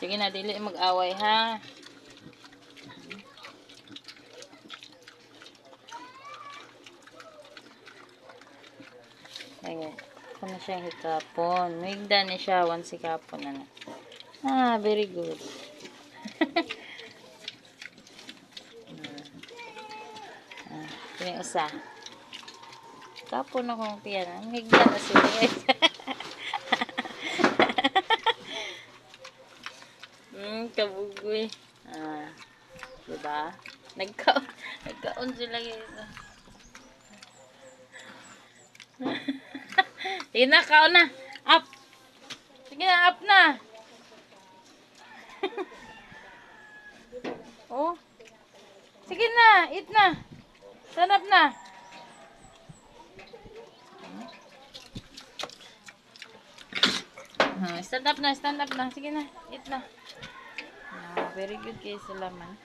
Sige na, dili mag-away ha. Ayan. Ako na siyang hikapon. Migda ni siya. One sikapon na na. Ah, very good. ah, pining usa. Kapon akong tiyan. Migda na sila guys. Hmm, kabugoy. Ah, diba? Nagka nagkaon sila guys. Sige na, kaon na. Up. Sige na, up na. oh. Sige na, eat na. Stand up na. Ah, stand up na, stand up na. Sige na, eat na. Ah, very good guys, salaman.